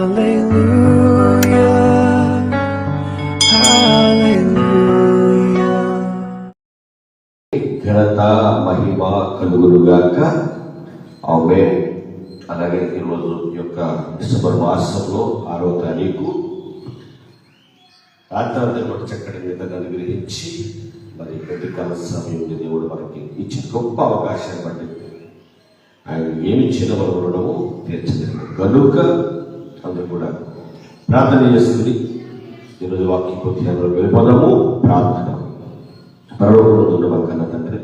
ఘనత మహిమ కలుగునుగాక. ఆమె అలాగే ఈరోజు యొక్క డిసెంబర్ మాసంలో ఆరో తారీఖు. రాత్రి కూడా చక్కటి నిద్రను అనుగ్రహించి మరి ప్రతికాల సమయం దేవుడు మనకి ఇచ్చిన గొప్ప అవకాశాన్ని బట్టి ఆయన ఏమి ఇచ్చిన మనం రుణము తీర్చలేదు కనుక అందరూ కూడా ప్రార్థన చేస్తుంది. ఈరోజు వాక్య కొద్దిగా వెళ్ళిపోదాము. ప్రార్థన. పరలోకంలో మా కన్న తండ్రి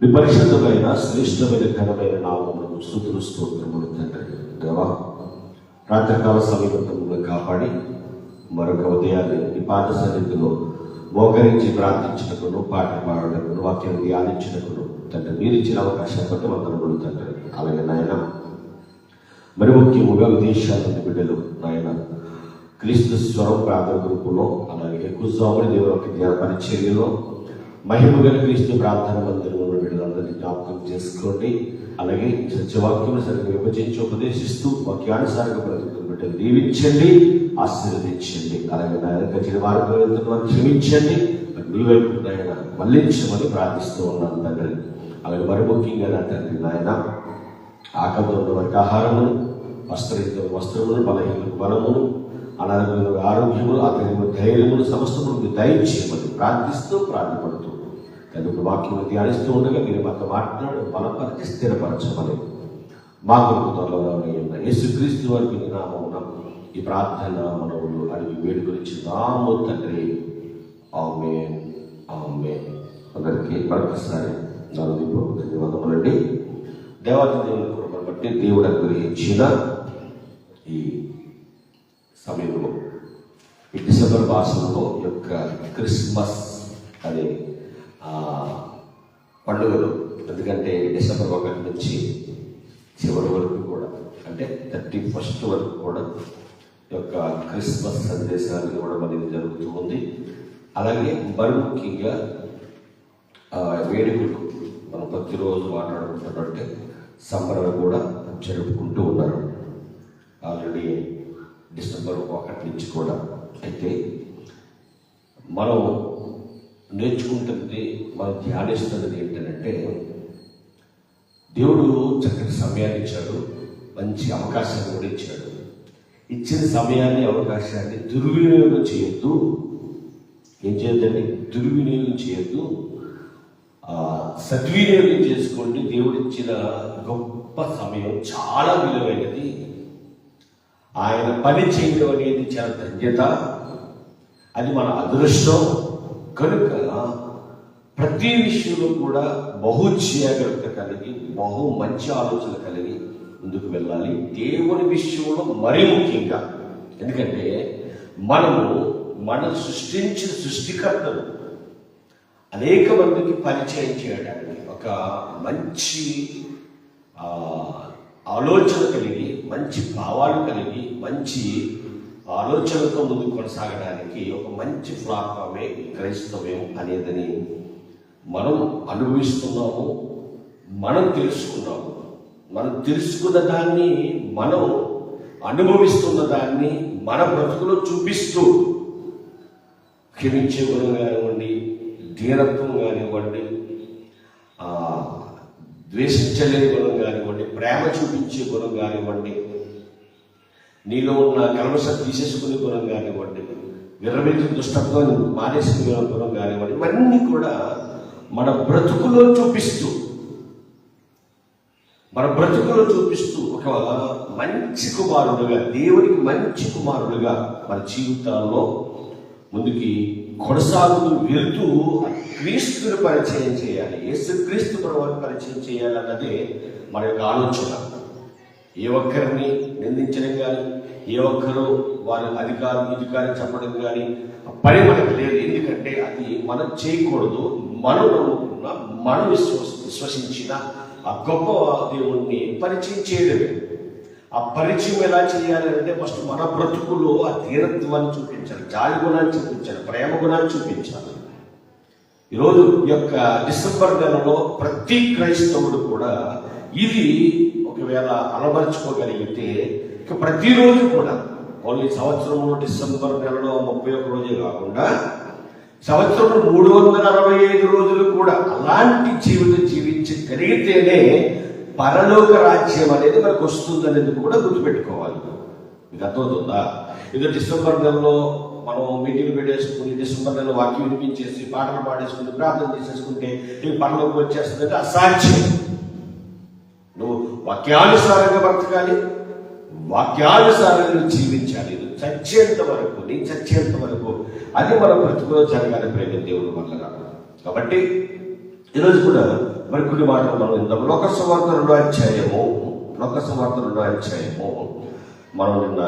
మీ పరిశుద్ధమైన శ్రేష్టమైన ఘనమైన నామములకు స్థుతులు స్తోత్రములు తండ్రి. దేవా రాత్రికాల సమీపంలో కాపాడి మరొక ఉదయాన్ని ఈ పాట సన్నిధిలో మోకరించి ప్రార్థించటకును పాట పాడటకును వాక్యం ధ్యానించటకును తండ్రి మీరు ఇచ్చిన అవకాశం బట్టి వందనములు తండ్రి. అలాగే నాయన మరి ముఖ్యముగా విదేశాల నుండి బిడ్డలు నాయన క్రీస్తు స్వరం ప్రార్థన గ్రూపులో అలాగే కుజాముడి దేవుని యొక్క ధ్యాన పరిచర్యలో మహిమగల క్రీస్తు ప్రార్థన మందిరంలో బిడ్డలందరినీ జ్ఞాపకం చేసుకోండి. అలాగే సత్యవాక్యం సరిగ్గా విభజించి ఉపదేశిస్తూ వాక్యానుసారంగా బ్రతుకుతున్న బిడ్డలు దీవించండి ఆశీర్వదించండి. అలాగే నాయన గచ్చిన మార్గం వెళ్తున్న క్షమించండి. మీ వైపు నాయన మళ్ళించమని ప్రార్థిస్తూ ఉన్నాను తండ్రి. అలాగే మరి ముఖ్యంగా నా తండ్రి నాయన ఆకలితో ఉన్న వారికి ఆహారము వస్త్రహిత వస్త్రమును బలహీనకు బలమును అనారోగ్యము ఆరోగ్యములు అతని ధైర్యములు సమస్తమును దయచేయమని ప్రార్థిస్తూ ప్రార్థపడుతూ కనుక వాక్యం ధ్యానిస్తూ ఉండగా మీరు మాతో మాట్లాడు బలపరిచి స్థిరపరచమని మా కొరకు త్వరలో యేసుక్రీస్తు వారికి నామం ఈ ప్రార్థన మనవులు అడిగి వేడుకొనిచ్చి నాము తండ్రి. ఆమె ఆమె అందరికీ మరొకసారి నాలుగు ధన్యవాదములండి. దేవాది దేవుని బట్టి దేవుడు అనుగ్రహించిన ఈ సమయంలో ఈ డిసెంబర్ మాసంలో యొక్క క్రిస్మస్ అనే పండుగలు ఎందుకంటే డిసెంబర్ ఒకటి నుంచి చివరి వరకు కూడా అంటే థర్టీ ఫస్ట్ వరకు కూడా ఈ యొక్క క్రిస్మస్ సందేశాలు ఇవ్వడం అనేది జరుగుతూ ఉంది. అలాగే మరి ముఖ్యంగా ఆ వేడుకలు మనం ప్రతిరోజు మాట్లాడుకుంటున్నట్టే సంబరాలు కూడా జరుపుకుంటూ ఉన్నారు. ఆల్రెడీ డిసెంబర్ ఒకటి నుంచి కూడా. అయితే మనం నేర్చుకుంటుంది మనం ధ్యానిస్తున్నది ఏంటంటే దేవుడు చక్కటి సమయాన్ని ఇచ్చాడు మంచి అవకాశాన్ని కూడా ఇచ్చాడు. ఇచ్చిన సమయాన్ని అవకాశాన్ని దుర్వినియోగం చేయొద్దు. ఏం చేయొద్దండి? దుర్వినియోగం చేయొద్దు. సద్వినియోగం చేసుకోండి. దేవుడిచ్చిన గొప్ప సమయం చాలా విలువైనది. ఆయన పని చేయడం అనేది చాలా ధన్యత. అది మన అదృష్టం. కనుక ప్రతి విషయంలో కూడా బహు జాగ్రత్త కలిగి బహు మంచి ఆలోచన కలిగి ముందుకు వెళ్ళాలి. దేవుని విషయంలో మరీ ముఖ్యంగా. ఎందుకంటే మనము మనం సృష్టించిన సృష్టికర్తలు. అనేక మందికి పరిచయం చేయడానికి ఒక మంచి ఆలోచన కలిగి మంచి భావాలు కలిగి మంచి ఆలోచనతో ముందుకు కొనసాగడానికి ఒక మంచి ప్లాట్ఫామే క్రైస్తవ్యం అనేదని మనం అనుభవిస్తున్నాము మనం తెలుసుకున్నాము. మనం తెలుసుకున్న దాన్ని మనం అనుభవిస్తున్న దాన్ని మన బ్రతుకులో చూపిస్తూ క్షమించే గుణం కానివ్వండి ధీరత్వం కానివ్వండి ద్వేషించలేని గుణం కానివ్వండి ప్రేమ చూపించే గుణం కానివ్వండి నీలో ఉన్న కల్మషం తీసేసుకునే గుణం కానివ్వండి విరమించిన దుష్టత్వాన్ని మానేసిన గుణం కానివ్వండి ఇవన్నీ కూడా మన బ్రతుకులో చూపిస్తూ మన బ్రతుకులో చూపిస్తూ ఒక మంచి కుమారుడుగా దేవునికి మంచి కుమారుడుగా మన జీవితాల్లో ముందుకి కొనసాగుతూ వెళ్తూ క్రీస్తుని పరిచయం చేయాలి యేసు క్రీస్తు ప్రభువుని పరిచయం చేయాలన్నదే మన యొక్క ఆలోచన. ఏ ఒక్కరిని నిందించడం కానీ ఏ ఒక్కరు వారి అధికారం అధికారం చెప్పడం కానీ పని మనకు లేదు. ఎందుకంటే అది మనం చేయకూడదు మనం నమ్ముకున్న మనం విశ్వస విశ్వసించిన ఆ గొప్ప దేవుణ్ణి పరిచయం చేయడమే. ఆ పరిచయం ఎలా చేయాలి అంటే ఫస్ట్ మన బ్రతుకులో ఆ ధీరత్వాన్ని చూపించాలి జాలి గుణాన్ని చూపించాలి ప్రేమ గుణాన్ని చూపించాలి. ఈరోజు ఈ యొక్క డిసెంబర్ నెలలో ప్రతి క్రైస్తవుడు కూడా ఇది ఒకవేళ అలవరుచుకోగలిగితే ఇక ప్రతిరోజు కూడా ఓన్లీ సంవత్సరంలో డిసెంబర్ నెలలో ముప్పై ఒక్క రోజే కాకుండా సంవత్సరంలో మూడు వందల అరవై ఐదు రోజులు కూడా అలాంటి జీవితం జీవించి కలిగితేనే పరలోక రాజ్యం అనేది మనకు వస్తుంది అనేది కూడా గుర్తుపెట్టుకోవాలి. మీకు అర్థమవుతుందా? ఇది డిసెంబర్ నెలలో మనం మీటింగ్ పెట్టేసుకుని డిసెంబర్ నెలలో వాక్యం వినిపించేసి పాటలు పాడేసుకుని ప్రార్థన చేసేసుకుంటే ఇవి పరలోకి వచ్చేస్తుందంటే అసాధ్యం. నువ్వు వాక్యానుసారంగా బ్రతకాలి వాక్యానుసారంగా నువ్వు జీవించాలి. నువ్వు చచ్చేంత వరకు నీ చచ్చేంత వరకు అది మన బ్రతుకులో జరగాలి ప్రేమ దేవుడు వల్ల కాబట్టి ఈరోజు కూడా మరి కొన్ని మాటలు మనం విందాం. లోక సువార్త రెండో అధ్యాయము లోక సువార్త రెండో అధ్యాయము. మనం నిన్న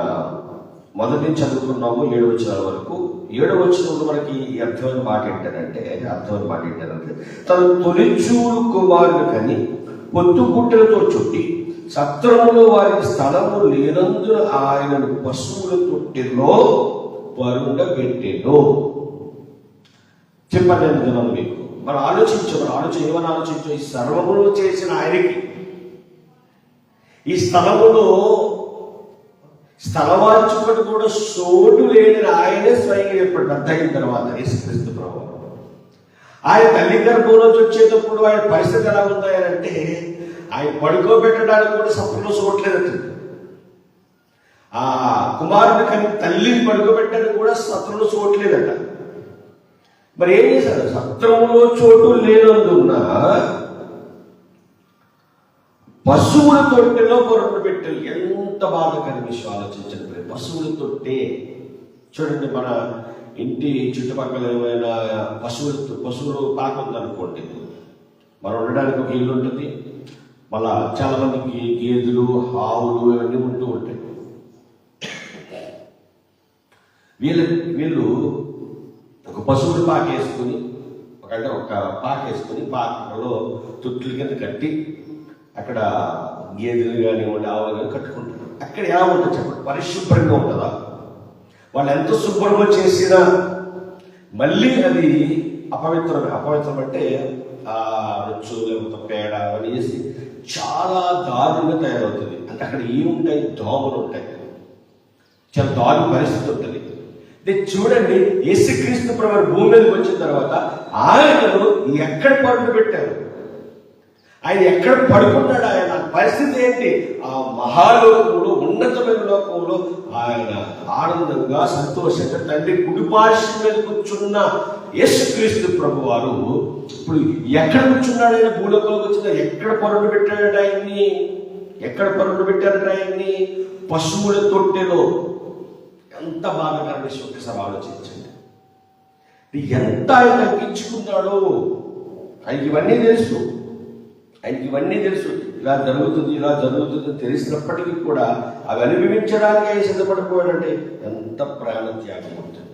మొదటి నుంచి చదువుకున్నాము ఏడు వచ్చిన వరకు. ఏడు వచ్చినప్పుడు మనకి అర్థమైన మాట ఏంటంటే అర్థమైన మాట ఏంటంటే తను తొలిచూడు కుమారుడు కని పొత్తు కుట్టెలతో చుట్టి సత్రములో వారికి స్థలము లేనందున ఆయనను పశువుల తొట్టిలో పరుండబెట్టెను. చెప్పండి నేను విన్నాను మీకు? మనం ఆలోచించు మనం ఆలోచన ఏమని ఆలోచించు? ఈ సర్వములు చేసిన ఆయనకి. ఈ స్థలములో స్థలవాంచుకొని కూడా సోటు లేని ఆయనే స్వయంగా ఎప్పుడు పెద్ద అయిన తర్వాత యేసుక్రీస్తు ప్రభు. ఆయన తల్లి గర్భంలోంచి వచ్చేటప్పుడు ఆయన పరిస్థితి ఎలా ఉంది ఆయన పడుకోబెట్టడానికి కూడా సఫలంలో చూడలేదండి ఆ కుమారుని కానీ తల్లిని పడుకోబెట్టడానికి కూడా సత్రంలో చూడలేదట మరి ఏం చేశాడు సత్రంలో చోటు లేనందున పశువుల తొట్టెలో పొరపడి పెట్టారు. ఎంత బాధకరమైన విషయం ఆలోచించండి పశువుల తొట్టే. చూడండి మన ఇంటి చుట్టుపక్కల ఏమైనా పశువులు పశువులు పాక ఉందనుకోండి. మనం ఉండడానికి ఒక ఇల్లు ఉంటుంది. మళ్ళా చాలా మందికి గేదెలు ఆవులు ఇవన్నీ ఉంటూ ఉంటాయి. వీళ్ళు వీళ్ళు ఒక పశువులు పాక ఒక అంటే ఒక పాక పాకలో తుట్లు కింద కట్టి అక్కడ గేదెలు కానివ్వండి ఆవులు కానీ కట్టుకుంటారు. అక్కడ ఎలా ఉంటుంది చెప్పండి? పరిశుభ్రంగా ఉంటుందా? వాళ్ళు ఎంత శుభ్రంగా చేసినా మళ్ళీ అది అపవిత్రం అపవిత్రం అంటే ఆ రొచ్చు లేకపోతే పేడ అవన్నీ వేసి చాలా దారుణంగా తయారవుతుంది. అంటే అక్కడ ఏముంటాయి? దోమలు ఉంటాయి. చాలా దారుణ పరిస్థితి ఉంటుంది. చూడండి యేసుక్రీస్తు ప్రభు భూమి మీదకి వచ్చిన తర్వాత ఆయనను ఎక్కడ పడుకు పెట్టారు ఆయన ఎక్కడ పడుకున్నాడు? ఆయన పరిస్థితి ఏంటి? ఆ మహాలోకంలో ఉన్నతమైన లోకంలో ఆయన ఆనందంగా సంతోషంగా తండ్రి కుడిపార్శ్వం మీద కూర్చున్న యేసుక్రీస్తు ప్రభు వారు ఇప్పుడు ఎక్కడ కూర్చున్నాడు ఆయన? భూలోకంలోకి వచ్చిన ఎక్కడ పరుడు పెట్టాడట ఆయన్ని? ఎక్కడ పరుడు పెట్టాడట ఆయన్ని? పశువుల తొట్టెలో ఎంత బాగా విషయం ఒకసారి ఆలోచించండి. ఎంత ఆయన తగ్గించుకున్నాడో. ఆయనకి ఇవన్నీ తెలుసు. ఆయనకి ఇవన్నీ తెలుసు. ఇలా జరుగుతుంది ఇలా జరుగుతుంది తెలిసినప్పటికీ కూడా అవి అనుభవించడానికి ఆయన సిద్ధపడిపోయాడంటే ఎంత ప్రాణ త్యాగం అవుతుంది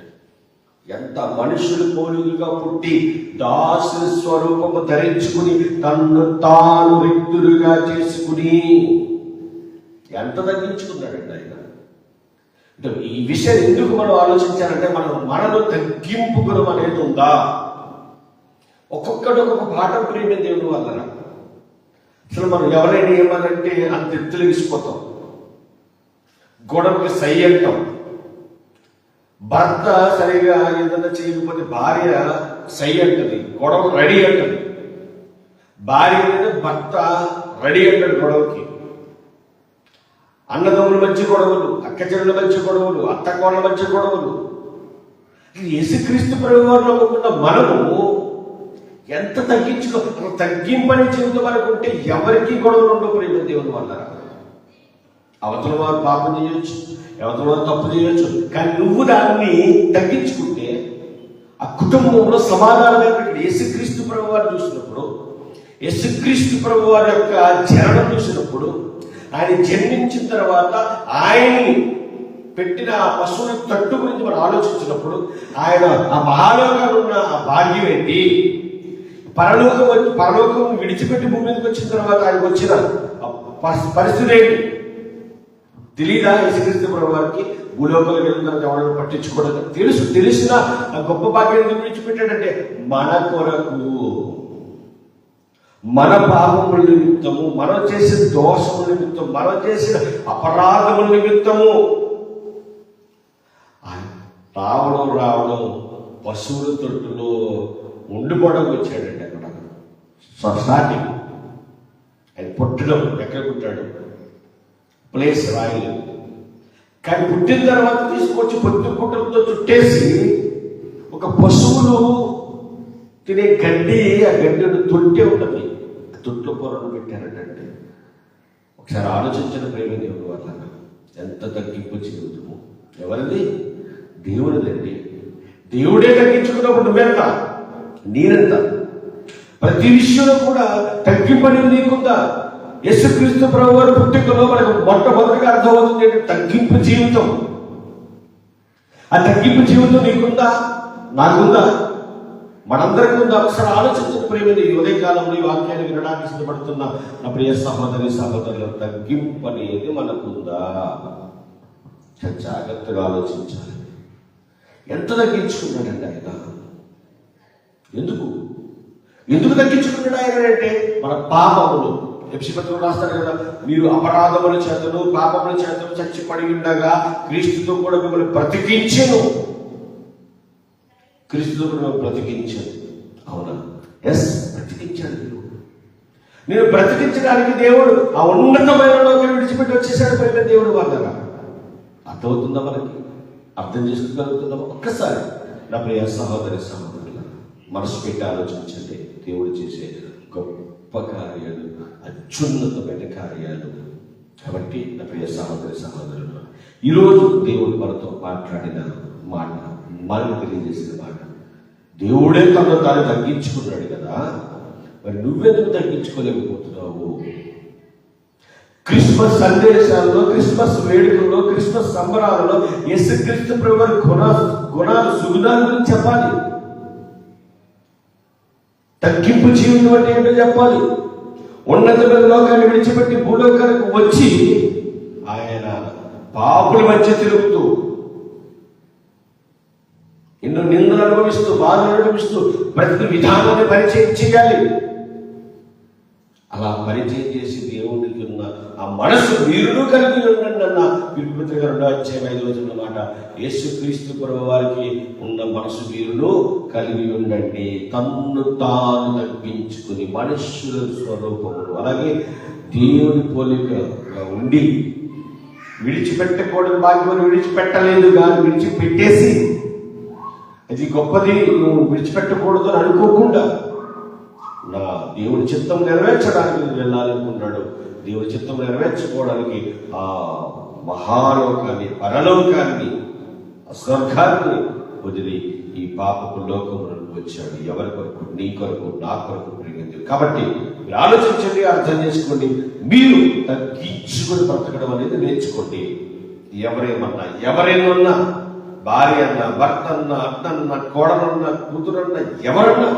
ఎంత మనుషులు పోలికగా పుట్టి దాసు స్వరూపము ధరించుకుని తన్ను తాను వ్యక్తులుగా చేసుకుని ఎంత తగ్గించుకున్నాడండి ఆయన? అంటే ఈ విషయం ఎందుకు మనం ఆలోచించాలంటే మనం మనలో తగ్గింపు గుణం అనేది ఉందా? ఒక్కొక్కటి ఒక్కొక్క పాఠం ప్రేమ దేవుడు వలన. అసలు మనం ఎవరైనా ఏమనంటే అంత ఎత్తులగిసిపోతాం గొడవకి సై అంటాం. భర్త సరిగా ఏదైనా చేయకపోతే భార్య సై అంటది గొడవ రెడీ అంటది. భార్య భర్త రెడీ అంటాడు గొడవకి. అన్నదమ్ముల మధ్య గొడవలు అక్క చెల్లెల మధ్య గొడవలు అత్త కోళ్ళ మధ్య గొడవలు. యేసుక్రీస్తు ప్రభువారిలో ఉన్న మనము ఎంత తగ్గించుకో తగ్గింపని జీవితం మనకు ఉంటే ఎవరికి గొడవలు ఉండవు ప్రేమ దేవుని వల్ల అవతల వారు పాపం చేయొచ్చు అవతల వారు తప్పు చేయొచ్చు కానీ నువ్వు దాన్ని తగ్గించుకుంటే ఆ కుటుంబంలో సమాధానం ఇక్కడ యేసుక్రీస్తు ప్రభు వారు చూసినప్పుడు యేసుక్రీస్తు ప్రభు వారి యొక్క జననం చూసినప్పుడు ఆయన జన్మించిన తర్వాత ఆయన్ని పెట్టిన ఆ పశువుల తట్టు గురించి మనం ఆలోచించినప్పుడు ఆయన ఆ మహాలోకంలో ఉన్న ఆ భాగ్యం ఏంటి? పరలోకం వచ్చి పరలోకం విడిచిపెట్టి భూమి మీదకి వచ్చిన తర్వాత ఆయనకు వచ్చిన పరి- పరిస్థితి ఏంటి? తెలీదా యేసుక్రీస్తు ప్రభు వారికి? భూలోకంలో వెళ్ళిన ఎవరైనా పట్టించుకోవడం తెలుసు తెలిసిన ఆ గొప్ప భాగ్యం ఎందుకు విడిచిపెట్టాడంటే మన కొరకు. మన పాపముల నిమిత్తము మనం చేసిన దోషముల నిమిత్తం మనం చేసిన అపరాధముల నిమిత్తము. రావడం రావడం పశువుల తొట్టులో ఉండిపోవడం వచ్చాడండి అక్కడ. స్టార్టింగ్ ఆయన పుట్టడం ఎక్కడ పుట్టాడు? ప్లేస్ రాయలేదు. కానీ పుట్టిన తర్వాత తీసుకొచ్చి పొద్దు పుట్టలతో చుట్టేసి ఒక పశువులు తినే గడ్డి ఆ గడ్డిని తొట్టే ఉంటుంది ఆ తొట్ల పొరను పెట్టారటండి ఒకసారి ఆలోచించిన ప్రేమ దేవుడు వల్ల ఎంత తగ్గింపు జీవితము? ఎవరిది? దేవుడిదండి. దేవుడే తగ్గించుకున్నప్పుడు నువ్వెంత? నేనెంత? ప్రతి విషయంలో కూడా తగ్గింపని నీకుందా? యేసుక్రీస్తు ప్రభు వారి పుట్టుకలో మనకు మొట్టమొదటిగా అర్థమవుతుంది అంటే తగ్గింపు జీవితం. ఆ తగ్గింపు జీవితం నీకుందా? నాకుందా? మనందరికీ ముందు ఒకసారి ఆలోచించిన ప్రేమని ఉదయ కాలంలో ఈ వాక్యాన్ని వినడానికి ఇష్టపడుతున్న నా ప్రియ సహోదరి సహోదరుల తగ్గింపు అనేది మనకుందా? జాగ్రత్తగా ఆలోచించాలి. ఎంత తగ్గించుకున్నాడండి ఆయన? ఎందుకు? ఎందుకు తగ్గించుకున్నాడు ఆయన అంటే మన పాపములు. ఎప్సిపత్రులు రాస్తారు కదా మీరు అపరాధముల చేతను పాపముల చేతను చచ్చిపడి ఉండగా క్రీస్తుతో కూడా మిమ్మల్ని బ్రతికించను. క్రీస్తుతో కూడా బ్రతికించాడు అవునా? ఎస్ బ్రతికించాడు దేవుడు. నేను బ్రతికించడానికి దేవుడు ఆ ఉన్నతమైన లోకాన్ని విడిచిపెట్టి వచ్చేసాడు పెద్ద దేవుడు వాళ్ళగా అర్థమవుతుందా మనకి? అర్థం చేసుకోగలుగుతుందా ఒక్కసారి నా ప్రియ సహోదరి సహోదరుల మనసు పెట్టి ఆలోచించండి. దేవుడు చేసే గొప్ప కార్యాలు అత్యున్నతమైన కార్యాలు. కాబట్టి నా ప్రియ సహోదరి సహోదరులు ఈరోజు దేవుడు మనతో మాట్లాడిన మాట మనకు తెలియజేసిన మాట. దేవుడే తను తాను తగ్గించుకున్నాడు కదా. మరి నువ్వెందుకు తగ్గించుకోలేకపోతున్నావు? క్రిస్మస్ సందేశాల్లో క్రిస్మస్ వేడుకల్లో క్రిస్మస్ సంబరాలలో యేసుక్రీస్తు ప్రభు గుణ గుణాలు సుగుణాల గురించి చెప్పాలి. తగ్గింపు జీవితం అంటే ఏంటో చెప్పాలి. ఉన్నతమైన లోకాన్ని విడిచిపెట్టి భూలోకానికి వచ్చి ఆయన పాపుల మధ్య తిరుగుతూ ఎన్నో నిందలు అనుభవిస్తూ బాధలు అనుభవిస్తూ ప్రతి విధానాన్ని పరిచయం చేయాలి. అలా పరిచయం చేసి దేవుడికి ఉన్న ఆ మనసు వీరుడు కలిగి ఉండండి అన్న పిలుపుత్ర గారు రెండో అధ్యాయం ఐదు రోజుల మాట యేసు క్రీస్తు ప్రభు వారికి ఉన్న మనసు వీరుడు కలిగి ఉండండి. తన్ను తాను తగ్గించుకుని మనుషుల స్వరూపములు అలాగే దేవుని పోలికగా ఉండి విడిచిపెట్టకూడదు భాగ్యం విడిచిపెట్టలేదు కానీ విడిచిపెట్టేసి అది గొప్పది నువ్వు విడిచిపెట్టకూడదు అని అనుకోకుండా. నా దేవుడి చిత్తం నెరవేర్చడానికి నేను వెళ్ళాలనుకున్నాడు దేవుడి చిత్తం నెరవేర్చుకోవడానికి ఆ మహాలోకాన్ని పరలోకాన్ని స్వర్గాన్ని వదిలి ఈ పాపపు లోకములకు వచ్చాడు. ఎవరి కొరకు? నీ కొరకు నా కొరకు పెరిగింది కాబట్టి మీరు ఆలోచించండి అర్థం చేసుకోండి. మీరు తగ్గించుకొని బ్రతకడం అనేది నేర్చుకోండి. ఎవరేమన్నా ఎవరేమన్నా భార్య అన్న భర్త అన్న అన్నన్న కోడలన్న కూతురన్న ఎవరన్నా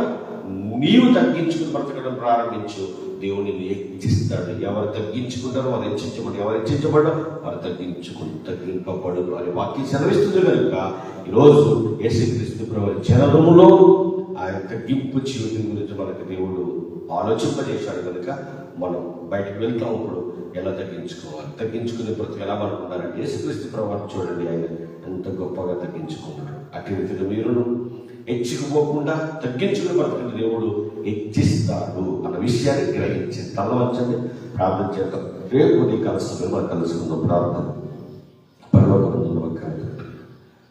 నీవు తగ్గించుకుని బ్రతకడం ప్రారంభించు. దేవుని హెచ్చిస్తాడు ఎవరు తగ్గించుకుంటారో వారు హెచ్చించబడు ఎవరు హెచ్చించబడో వారు తగ్గించుకుని తగ్గింపబడు అని వాక్యం సెలవిస్తుంది కనుక ఈరోజు యేసుక్రీస్తు ప్రభు జనములో ఆయన తగ్గింపు జీవితం గురించి మనకు దేవుడు ఆలోచింపజేశాడు కనుక మనం బయటకు వెళ్తాం ఇప్పుడు. ఎలా తగ్గించుకోవాలి? తగ్గించుకునే ప్రతి ఎలా అనుకున్నారంటే యేసుక్రీస్తు ప్రభు చూడండి ఆయన. ఎంత గొప్పగా తగ్గించుకున్నాడు. అటు రీతిగా మీరును హెచ్చుకుపోకుండా తగ్గించుకుని బ్రతకని దేవుడు హెచ్చిస్తాడు అన్న విషయాన్ని గ్రహించి తలవంచండి. ప్రార్థన చేద్దాం. రేపు నీ కలిసి మనం కలుసుకుందాం. ప్రార్థన. పర్వకముందు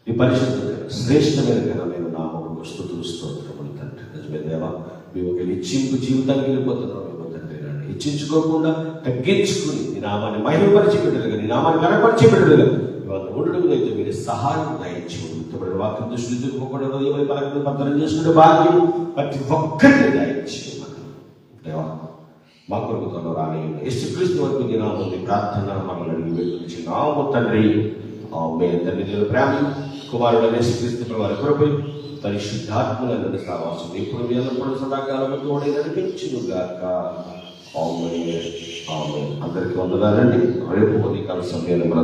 ఈ పరిశుద్ధ శ్రేష్టమైన ఘనమైన నామము స్థుతులు స్తోత్రములు తండ్రి. నిజమే దేవా మేము ఒక హెచ్చింపు జీవితానికి వెళ్ళిపోతున్నాం మేము తండ్రి. నన్ను హెచ్చించుకోకుండా తగ్గించుకుని నీ నామాన్ని మహిమపరిచి పెట్టలేదు నీ నామాన్ని కనపరిచి బిడ్డలుగా ఇవాళ ఉండడం అయితే సహాయం దయచి ఉంటుంది వాక్యం దృష్టి తిప్పుకోకుండా హృదయమై పలకలు పత్రం చేసుకుంటే భాగ్యం ప్రతి ఒక్కరిని దయచి దేవా మా కొరకు త్వరలో రాని యేసుక్రీస్తు వరకు నీ ప్రార్థన మమ్మల్ని అడిగి వెళ్ళి నాము తండ్రి. మీ తండ్రి దేవుని ప్రేమ కుమారుడు యేసుక్రీస్తు వారి కృపై పరిశుద్ధాత్మలను సావాసం ఇప్పుడు మీ అందరూ సదాకాలం తోడే నడిపించును గాక. ఆమె ఆమె అందరికీ వందనాలండి. రేపు ఉదయకాల సమయంలో